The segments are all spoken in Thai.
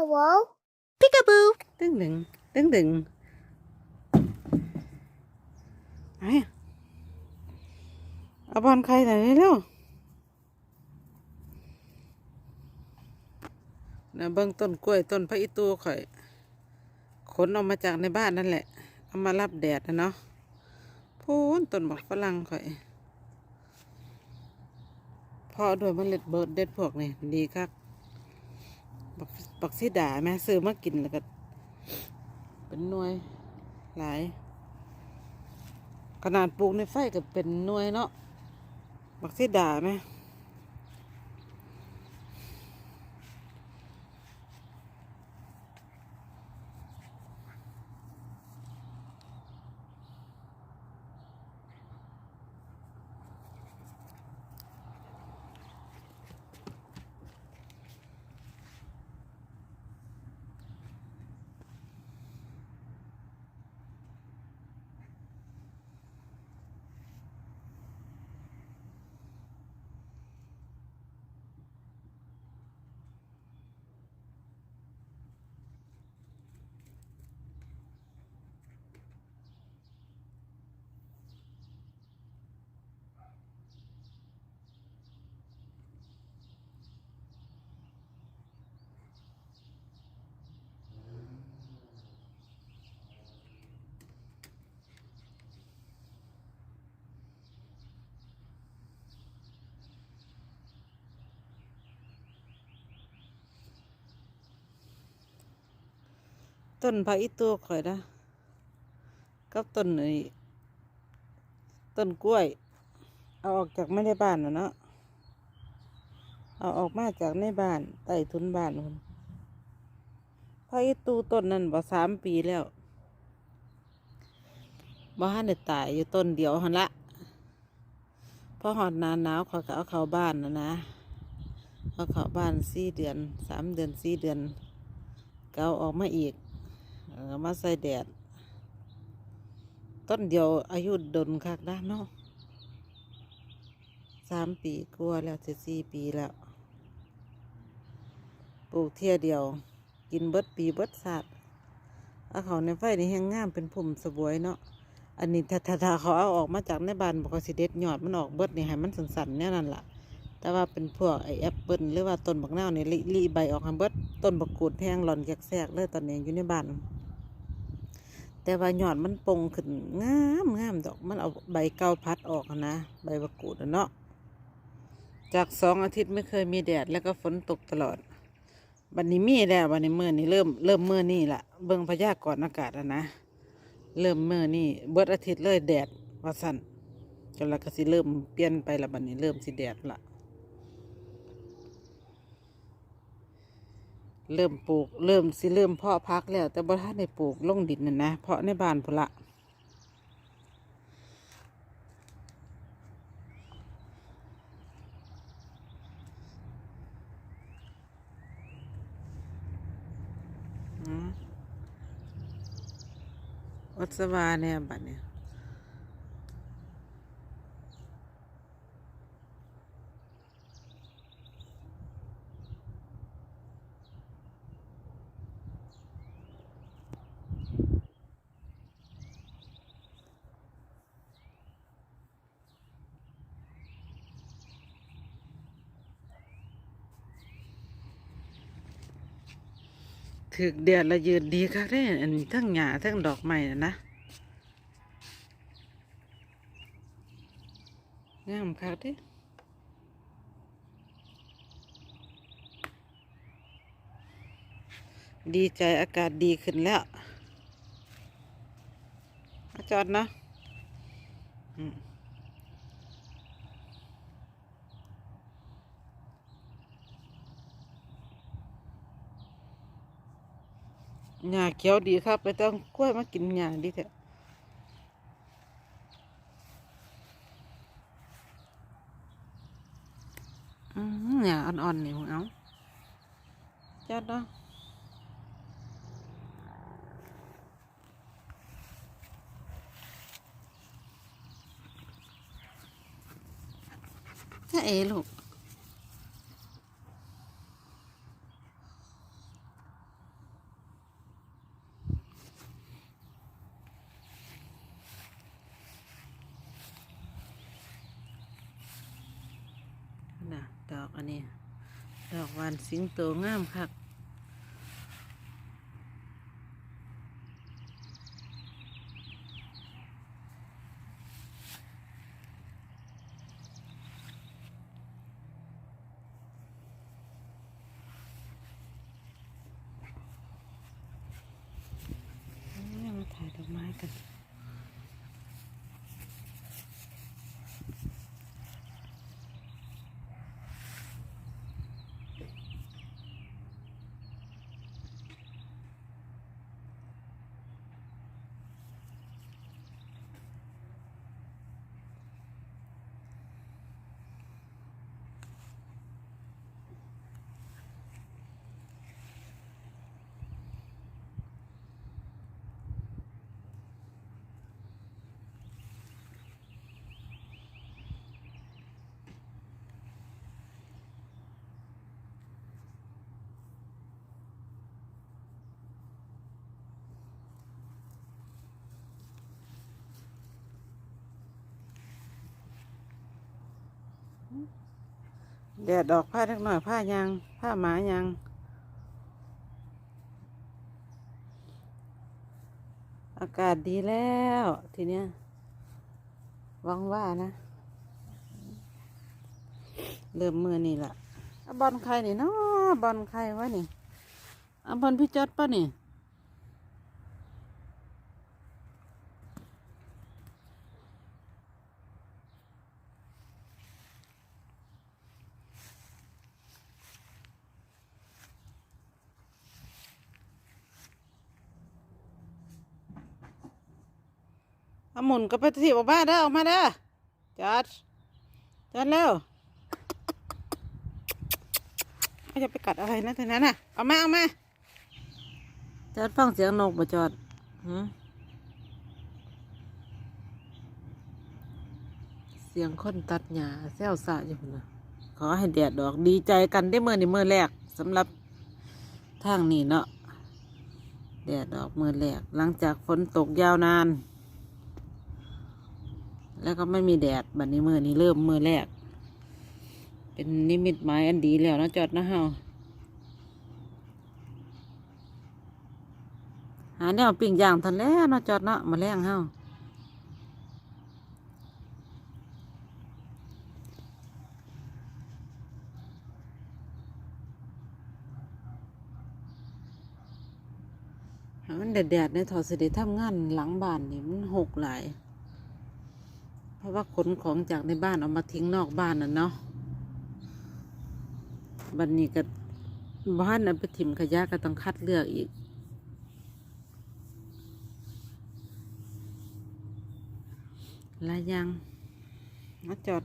Hello? ปิกาบูตึงดึงตึงดึงไอ้เอาบอลใครหน่อยเร็วนะเบิ้งต้นกล้วยต้นพระอิตูข่อยขนออกมาจากในบ้านนั่นแหละ เอามารับแดดนะเนาะพูนต้นบักฝรั่งข่อยพอด้วยเมล็ดเบิร์ดเด็ดพวกนี่ดีครับ บักบักซีดาแม่ซื้อมากินแล้วก็เป็นหน่วยหลาย ขนาดปลูกในไฟก็เป็นหน่วยเนาะบักซีดาแม่ ต้นพระอิตูข่อยนะกับต้นไอ้ต้นกล้วย เอาออกจากไม่ได้บ้านนะเนาะเอาออกมาจากในบ้านใต้ทุนบ้านคนพระอิตูต้นนั้นบ่สามปีแล้วบ่ฮันได้ตายอยู่ต้นเดียวหันละพอหอดนาหนาวเขาก็เอาเข้าบ้านนะนะเอาเข้าบ้านสี่เดือนสามเดือนสี่เดือนก็เอาออกมาอีก มาใส่แดด ต้นเดียวอายุดนคักด้านเนาะสามปีกลัวาแล้วจะสี่ปีแล้วปลูกเทียเดียว กินเบิดปีเบิดศาสตร์เอาเขาในไฟนี่แห้งงามเป็นพุ่มสบวยเนาะอันนี้ถ้าถ้าถ้าเขาเอาออกมาจากในบ้านบอกว่าสิเด็ดยอดมันออกเบิดนี่ให้มันสันๆเนี่ยนั่นล่ะแต่ว่าเป็นพวกไอแอปเปิลหรือว่าต้นบักนาวนี่ลิลิใบออกให้เบิดต้นบักกูดแห้งหล่อนแกกๆเลยตอนนี้อยู่ในบ้าน แต่ว่ายอดมันปงขึ้นงามงามดอกมันเอาใบเก่าพัดออกนะ ใบบักกูดเนาะจากสองอาทิตย์ไม่เคยมีแดดแล้วก็ฝนตกตลอดบันนี้มีแล้วบัดนี้เมื่อนี้เริ่มเริ่มเมื่อนี่ละเบิ่งพยากรณ์อากาศอะนะเริ่มเมื่อนี่เบิดอาทิตย์เลยแดดว่าสั่นจนล้วก็สิเริ่มเปลี่ยนไปละบัดนี้เริ่มสิแดดละ เริ่มปลูกเริ่มสิเริ่มเพาะพักแล้ว แต่บ่ทันได้ปลูกลงดินน่ะนะเพาะในบ้านพุ่นละอืมวัดสวาเนี่ยบัดเนี่ย ถึกเดือดละยืนดีค่ะได้อันนี้ทั้งหญ้าทั้งดอกไม้น่ะนะงามค่ะเด้ดีใจอากาศดีขึ้นแล้วจอดนะอืม หญ้าเขียวดีครับไปต้องกล้วยมากินหญ้าดีแท้อืมหญ้าอ่อนๆนี่มึงเอาจอดเนาะเอ๋ลูก อันนี้ ดอกหวานสิงโตงามคัก แดดดอกผ้าทักหน่อยผ้ายางผ้าหมายางอากาศดีแล้วทีเนี้ยหวังว่านะ เริ่มมือนี่ละอะบอลใครนี่เนาะบอลใครวะนี่อบอลพี่จอดปะนี่ เอาหมุนก็ไปถีบออกมาเด้อออกมาเด้อจอดจอดเร็วไม่จะไปกัดอะไรนะทีนั้นน่ะเอามาเอามาจอดฟังเสียงนกบ่จอดหืเสียงคนตัดหญ้าแซวสะอยู่นะขอให้แดดดอกดีใจกันได้เมื่อนี่เมื่อแรกสำหรับทางนี้เนาะแดดดอกเมื่อแรกหลังจากฝนตกยาวนาน แล้วก็ไม่มีแดดบัดนี้มือนี้เริ่มมือแรก เป็นนิมิตหมายอันดีแล้วนะจอดนะเฮาหาแนวปิ้งย่างทันแล้วนะจอดเนาะมาแรงเฮามันแดดๆในถอดเสด็จทำงานหลังบ้านนี่มันหกหลาย เพราะว่าขนของจากในบ้านเอามาทิ้งนอกบ้านน่ะเนาะบันนี้ก็บ้านเอาไปถิ่มขยะก็ต้องคัดเลือกอีกแลายยางมาจอด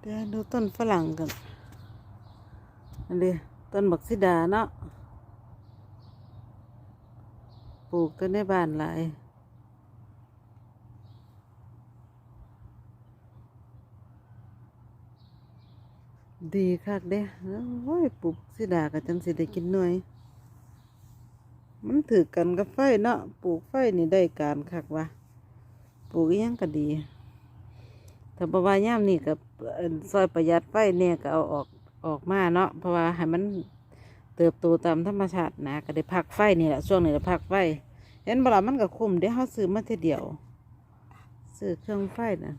เดี๋ยวดูต้นฝรั่งกันอันนี้ต้นบักซิดาเนาะ ปลูกต้นในบ้านหลายดีคักเด้โอ้ยปลูกซิดากับจังสิได้กินหน่วยมันถือกันกับไฟเนาะ ปลูกไฟนี่ได้การคักวะปลูกยังก็ดี ถ้าบว่าย่ามนี่กับซอยประหยัดไฟเนี่ยก็เอาออกออกมาเนาะเพราะว่าให้มันเติบโตตามธรรมชาตินะก็ได้พักไฟนี่แหละช่วงนี้ได้พักไฟเห็นบ่ล่ะมันก็คุ้มเดี๋ยวเขาซื้อมาทีเดียวซื้อเครื่องไฟนะ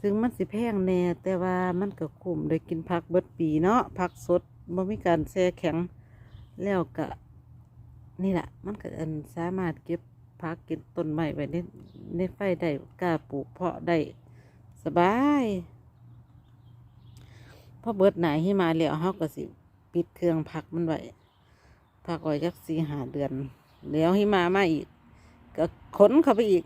ถึงมันสิแพงแน่แต่ว่ามันก็คุ้มได้กินผักเบิดปีเนาะผักสดบ่มีการแช่แข็งแล้วก็นี่แหละมันก็อันสามารถเก็บผักก็บต้นไม้ไว้ในในไฟได้กล้าปลูกเพาะได้ สบายพอเบิดหนายให้มาแล้วเฮาก็สิ ปิดเครื่องพักมันไว้พักไว้จักสี่หาเดือน แล้วให้มามาอีก ก็ขนเข้าไปอีก